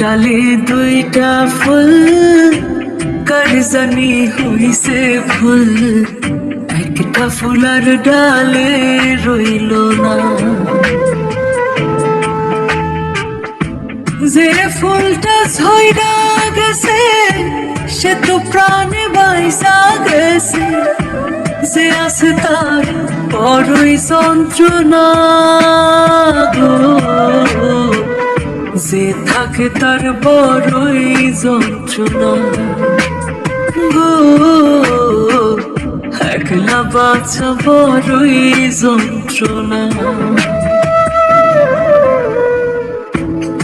ডালে দুইটা ফুল কার জানি হইছে ফুল একটা ফুলার ডালে রইল না। যে ফুলটা ঝইরা গেছে, সে তো প্রাণে বাইসা গেছে। যে আছে তার বড়ই যন্ত্রণা যে থাকে তার বড়ই যন্ত্রণা। গো, একলা বাচ্চা বড়ই যন্ত্রণা।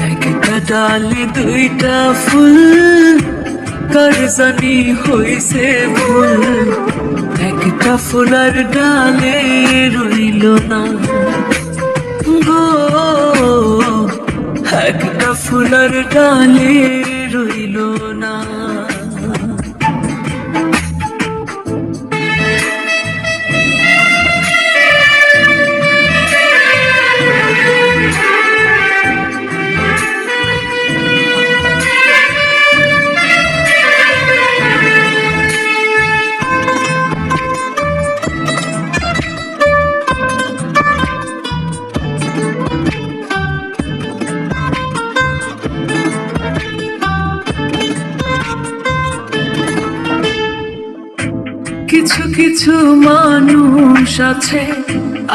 একটা ডালে দুইটা ফুল, কার জানি ফুল একটা ফুলার ডালে রইল না। একটা ফুলার ডালে কিছু কিছু মানুষ আছে,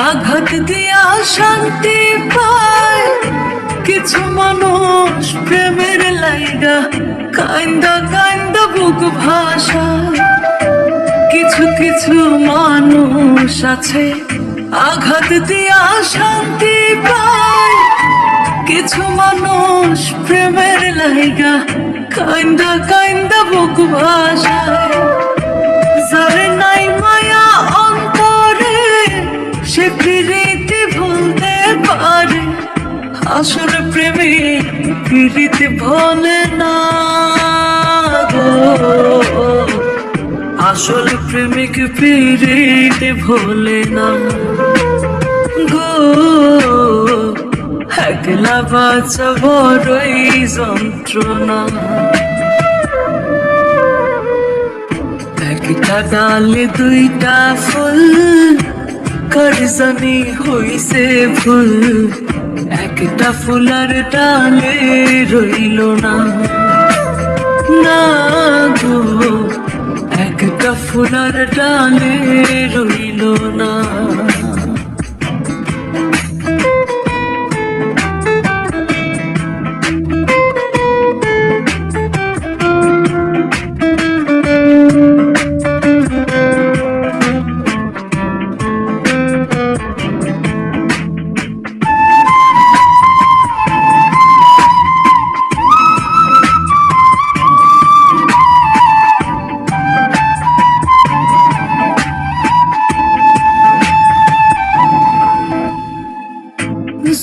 আঘাত দিয়া শান্তি পায়। কিছু মানুষ প্রেমের লাইগা কান্দা কান্দা বুক ভাষা কিছু কিছু মানুষ আছে, আঘাত দিয়া শান্তি পায়। কিছু মানুষ প্রেমের লাইগা কান্দা কান্দা বুক ভাষায় প্রীতি ভোলে না গো আসল প্রেমিক প্রীতি ভোলে না গো, একলা বাচ্চা বড়ই যন্ত্রণা। একটা ডালে দুইটা ফুল, কার জানি হইছে ফুল একটা ফুলার ডালে রইল না। না গো একটা ফুলার ডালে রইল না।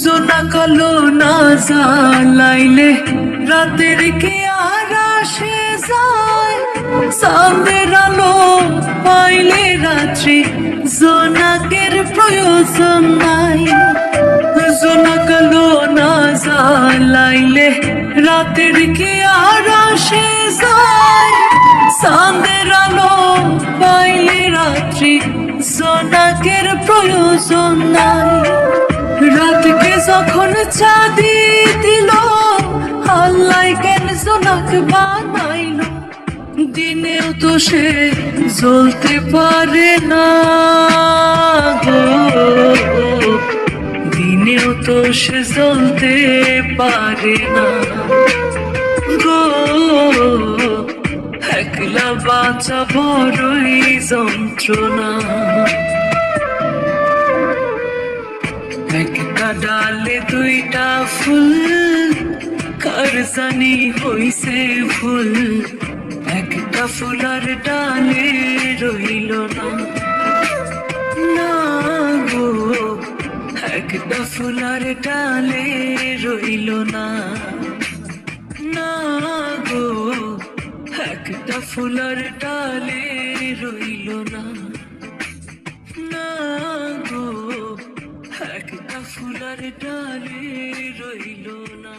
জোনা কালো না জ্বালাইলে রাতের কে আর আসে যায়। চাঁদের আলো পাইলে রাত্রি। জোনাকের প্রয়োজন নাই। জোনা কালো না জ্বালাইলে রাতের কে আর আসে যায়। চাঁদের আলো পাইলে রাত্রি। জোনাকের প্রয়োজন নাই। রাতকে যখন চাঁদি দিল, আল্লাহ কেন জোনাক বানাইল? দিনেও তো সে জ্বলতে পারে না গো। দিনেও তো সে জ্বলতে পারে না গো। একলা বাঁচা বড়ই যন্ত্রণা। ডালে দুইটা ফুল কার জানি হইছে ফুল একটা ফুলার ডালে রইল না না গো একটা ফুলার ডালে রইল না না গো একটা ফুলার ডালে রইল না না একটা ফুলার ডালে রইল না।